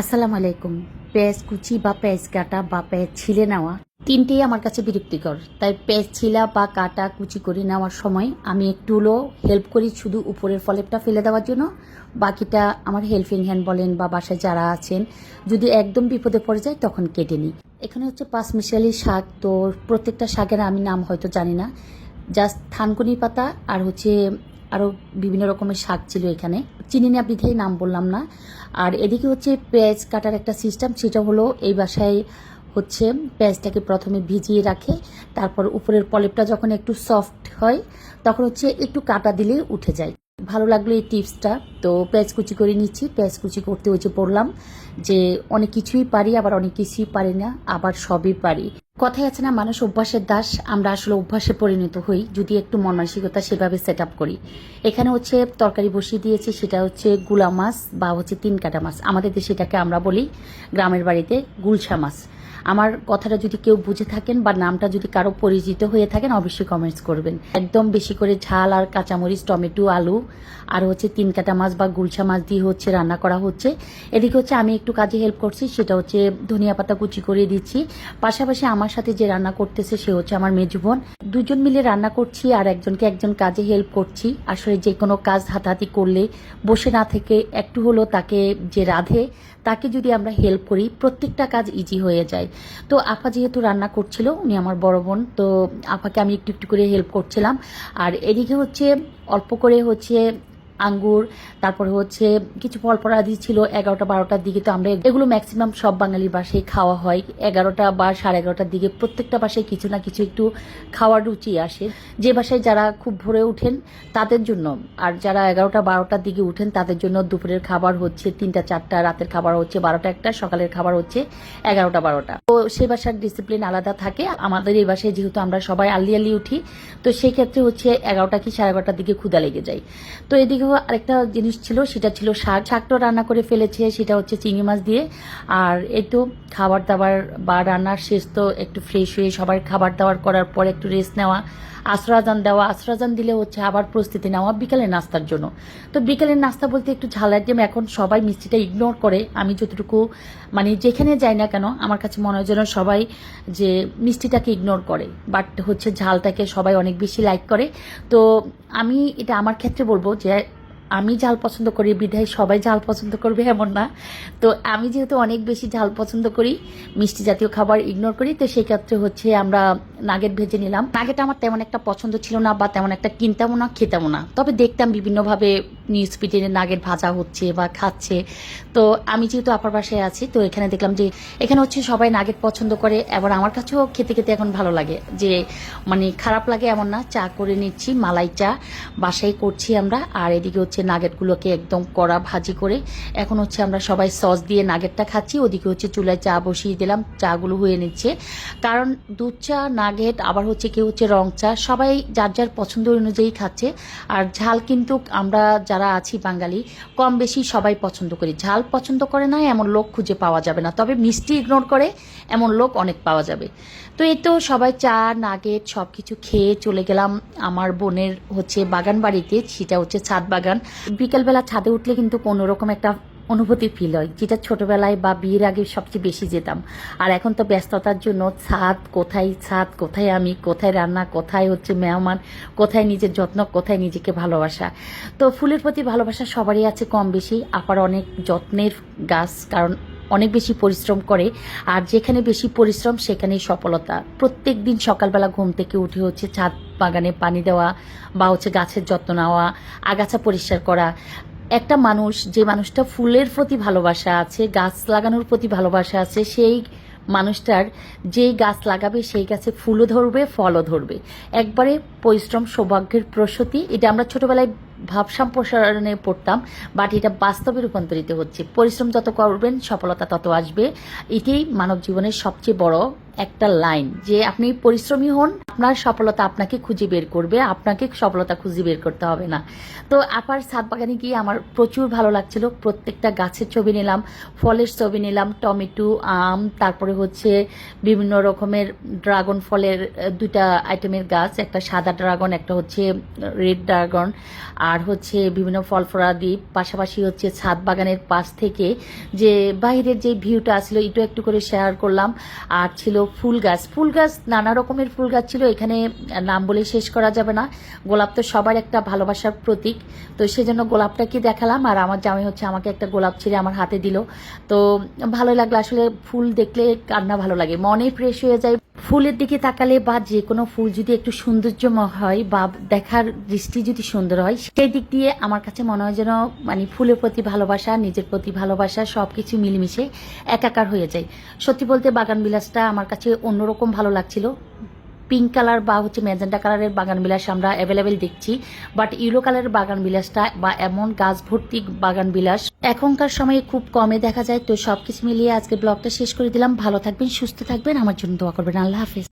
আসসালামু আলাইকুম। পেঁয়াজ কুচি বা পেঁয়াজ কাটা বা পেঁয়াজ ছিলে নেওয়া তিনটেই আমার কাছে বিরক্তিকর। তাই পেঁয়াজ ছিলা বা কাটা কুচি করে নেওয়ার সময় আমি একটু হলো হেল্প করি শুধু উপরের ফলেপটা ফেলে দেওয়ার জন্য। বাকিটা আমার হেল্পিং হ্যান্ড বলেন বা বাসায় যারা আছেন, যদি একদম বিপদে পড়ে যায় তখন কেটে নিই। এখানে হচ্ছে পাঁচমিশালি শাক। তো প্রত্যেকটা শাকের আমি নাম হয়তো জানি না। জাস্ট থানকুনি পাতা আর হচ্ছে আরও বিভিন্ন রকমের শাক ছিল এখানে। চিনি না বিধেই নাম বললাম না। আর এদিকে হচ্ছে পেঁয়াজ কাটার একটা সিস্টেম সেটা হলো এই বাসায় হচ্ছে পেঁয়াজটাকে প্রথমে ভিজিয়ে রাখে, তারপর উপরের পলেপটা যখন একটু সফট হয়, তখন হচ্ছে একটু কাটা দিলে উঠে যায়। ভালো লাগল এই টিপসটা। তো পেঁয়াজ কুচি করে নিচ্ছি। পেঁয়াজ কুচি করতে হচ্ছে পড়লাম যে অনেক কিছুই পারি, আবার অনেক কিছুই পারি না, আবার সবই পারি। কথাই আছে না, মানুষ অভ্যাসের দাস, আমরা আসলে অভ্যাসে পরিণত হই, যদি একটু মন মানসিকতা সেভাবে সেট আপ করি। এখানে হচ্ছে তরকারি বসিয়ে দিয়েছি, সেটা হচ্ছে গুলা মাছ বা হচ্ছে তিন কাটা মাছ। আমাদের দেশে এটাকে আমরা বলি, গ্রামের বাড়িতে গুলশা মাছ। আমার কথাটা যদি কেউ বুঝে থাকেন বা নামটা যদি কারও পরিচিত হয়ে থাকেন, অবশ্যই কমেন্টস করবেন। একদম বেশি করে ঝাল আর কাঁচামরিচ, টমেটো, আলু, আর হচ্ছে তিন কাটা মাছ বা গুলশা মাছ দিয়ে হচ্ছে রান্না করা হচ্ছে। এদিকে হচ্ছে আমি একটু কাজে হেল্প করছি, সেটা হচ্ছে ধনিয়া পাতা কুচি করে দিচ্ছি। পাশাপাশি আমার সাথে যে রান্না করতেছে, সে হচ্ছে আমার মেজু বোন। দুজন মিলে রান্না করছি আর একজনকে একজন কাজে হেল্প করছি। আসলে যে কোনো কাজ হাতাহাতি করলে, বসে না থেকে একটু হলো তাকে যে রাধে, তাকে যদি আমরা হেল্প করি, প্রত্যেকটা কাজ ইজি হয়ে যায়। তো আপা যেহেতু রান্না করছিল, উনি আমার বড় বোন, তো আপাকে আমি একটু একটু করে হেল্প করছিলাম। আর এদিকে হচ্ছে অল্প করে হচ্ছে আঙ্গুর, তারপরে হচ্ছে কিছু ফল পরাদি ছিল এগারোটা বারোটার দিকে। তো আমরা এগুলো ম্যাক্সিমাম সব বাঙালির বাসায় খাওয়া হয়। এগারোটা বা সাড়ে এগারোটার দিকে প্রত্যেকটা বাসায় কিছু না কিছু একটু খাওয়ার রুচি আসে। যে বাসায় যারা খুব ভোরে উঠেন তাদের জন্য। আর যারা এগারোটা বারোটার দিকে উঠেন, তাদের জন্য দুপুরের খাবার হচ্ছে তিনটা, চারটা, রাতের খাবার হচ্ছে বারোটা, একটা, সকালের খাবার হচ্ছে এগারোটা, বারোটা। তো সে বাসার ডিসিপ্লিন আলাদা থাকে। আমাদের এই বাসায় যেহেতু আমরা সবাই আল্লি আল্লি উঠি, তো সেই ক্ষেত্রে হচ্ছে এগারোটা কি সাড়ে এগারোটার দিকে ক্ষুদা লেগে যায়। তো এদিকে আরেকটা জিনিস ছিল, সেটা ছিল শাক। শাকটা রান্না করে ফেলেছে, সেটা হচ্ছে চিংড়ি মাছ দিয়ে। আর একটু খাবার দাবার বা রান্নার শেষ তো একটু ফ্রেশ হয়ে সবার খাবার দাবার করার পর একটু রেস্ট নেওয়া আশ্রাজান দেওয়া। আশ্রাজান দিলে হচ্ছে আবার প্রস্তুতি নেওয়া বিকালের নাস্তার জন্য। তো বিকালের নাস্তা বলতে একটু ঝাল আইটেম, এখন সবাই মিষ্টিটা ইগনোর করে। আমি যতটুকু মানে যেখানে যাই না কেন, আমার কাছে মনে হয় যেন সবাই যে মিষ্টিটাকে ইগনোর করে। বাট হচ্ছে ঝালটাকে সবাই অনেক বেশি লাইক করে। তো আমি এটা আমার ক্ষেত্রে বলব যে আমি ঝাল পছন্দ করি, বিধায় সবাই ঝাল পছন্দ করবে, এমন না। তো আমি যেহেতু অনেক বেশি ঝাল পছন্দ করি, মিষ্টি জাতীয় খাবার ইগনোর করি, তো সেই ক্ষেত্রে হচ্ছে আমরা নাগেট ভেজে নিলাম। নাগেট আমার তেমন একটা পছন্দ ছিল না বা তেমন একটা কিনতামও না, খেতামও না। তবে দেখতাম বিভিন্নভাবে নিউজ ফিডে নাগের ভাজা হচ্ছে বা খাচ্ছে। তো আমি যেহেতু আপার বাসায় আছি, তো এখানে দেখলাম যে এখানে হচ্ছে সবাই নাগেট পছন্দ করে এবার আমার কাছেও খেতে খেতে এখন ভালো লাগে। যে মানে খারাপ লাগে এমন না, চা করে নিচ্ছি, মালাই চা বাসায় করছি আমরা, আর এদিকে হচ্ছে নাগেটগুলোকে একদম কড়া ভাজি করে, এখন হচ্ছে আমরা সবাই সস দিয়ে নাগেটটা খাচ্ছি, ওদিকে হচ্ছে চুলায় চা বসিয়ে দিলাম, চাগুলো হয়ে নিচ্ছে। কারণ দুধ চা, নাগেট, আবার হচ্ছে কেউ হচ্ছে রং চা, সবাই যার যার পছন্দ অনুযায়ী খাচ্ছে, আর ঝাল কিন্তু আমরা আছি বাঙালি কম বেশি সবাই পছন্দ করি। ঝাল পছন্দ করে না, এমন লোক খুঁজে পাওয়া যাবে না। তবে মিষ্টি ইগনোর করে, এমন লোক অনেক পাওয়া যাবে। তো এই তো সবাই চা, নাগেট সব কিছু খেয়ে চলে গেলাম। আমার বোনের হচ্ছে বাগান বাড়িতে সেটা হচ্ছে ছাদ বাগান। বিকেলবেলা ছাদে উঠলে কিন্তু কোনোরকম একটা অনুভূতি ফিল হয়, যেটা ছোটবেলায় বা বিয়ের আগে সবচেয়ে বেশি যেতাম। আর এখন তো ব্যস্ততার জন্য ছাদ, কোথায় ছাদ, কোথায় আমি, কোথায় রান্না, কোথায় হচ্ছে মেহমান, কোথায় নিজের যত্ন, কোথায় নিজেকে ভালোবাসা। তো ফুলের প্রতি ভালোবাসা সবারই আছে কম বেশি আপার অনেক যত্নের গাছ, কারণ অনেক বেশি পরিশ্রম করে, আর যেখানে বেশি পরিশ্রম সেখানেই সফলতা। প্রত্যেক দিন সকালবেলা ঘুম থেকে উঠে হচ্ছে ছাদ বাগানে পানি দেওয়া বা হচ্ছে গাছের যত্ন নেওয়া, আগাছা পরিষ্কার করা একটা মানুষ, যে মানুষটা ফুলের প্রতি ভালোবাসা আছে, গাছ লাগানোর প্রতি ভালোবাসা আছে, সেই মানুষটার যেই গাছ লাগাবে, সেই গাছে ফুলও ধরবে, ফলও ধরবে। একবারে পরিশ্রম, সৌভাগ্যের প্রসূতি, এটা আমরা ছোটবেলায় ভাব সম্প্রসারণে পড়তাম, বাট এটা বাস্তবে রূপান্তরিত হচ্ছে। পরিশ্রম যত করবেন, সফলতা তত আসবে। এটাই মানব জীবনের সবচেয়ে বড় একটা লাইন যে আপনি পরিশ্রমী হন, আপনার সফলতা আপনাকে খুঁজে বের করবে, আপনাকে সফলতা খুঁজে বের করতে হবে না। তো আপার ছাদ বাগানে গিয়ে আমার প্রচুর ভালো লাগছিল। প্রত্যেকটা গাছের ছবি নিলাম, ফলের ছবি নিলাম, টমেটো, আম, তারপরে হচ্ছে বিভিন্ন রকমের ড্রাগন ফলের দুইটা আইটেমের গাছ, একটা সাদা ড্রাগন, একটা হচ্ছে রেড ড্রাগন, আর হচ্ছে বিভিন্ন ফল ফলাদি। পাশাপাশি হচ্ছে ছাদ বাগানের পাশ থেকে যে বাইরের যে ভিউটা আসলো একটু একটু করে শেয়ার করলাম। আর ছিল ফুল গাছ। ফুল গাছ নানা রকমের ফুল গাছ ছিল, এখানে নাম বলে শেষ করা যাবে না। গোলাপ তো সবার একটা ভালোবাসার প্রতীক। তো সেজন্য গোলাপটাকে দেখালাম, আর আমার জামাই হচ্ছে আমাকে একটা গোলাপ ছিঁড়ে আমার হাতে দিল। তো ভালো লাগল, আসলে ফুল দেখলে কান্না ভালো লাগে, মনে ফ্রেশ হয়ে যায়। ফুলের দিকে তাকালে বা যে কোনো ফুল যদি একটু সৌন্দর্যময় হয় বা দেখার দৃষ্টি যদি সুন্দর হয়, সেই দিক দিয়ে আমার কাছে মনে হয় যেন মানে ফুলের প্রতি ভালোবাসা, নিজের প্রতি ভালোবাসা সব কিছু মিলেমিশে একাকার হয়ে যায়। সত্যি বলতে বাগান বিলাসটা আমার কাছে অন্যরকম ভালো লাগছিল। পিঙ্ক কালার বা হচ্ছে ম্যাজেন্টা কালারের বাগান বিলাস আমরা অ্যাভেলেবেল দেখছি বাট ইউলো কালারের বাগান বিলাসটা বা এমন গাছ ভর্তি বাগান বিলাস এখনকার সময়ে খুব কমে দেখা যায়। তো সবকিছু মিলিয়ে আজকে ব্লগটা শেষ করে দিলাম। ভালো থাকবেন, সুস্থ থাকবেন। আমার জন্য দোয়া করবেন। আল্লাহ হাফিজ।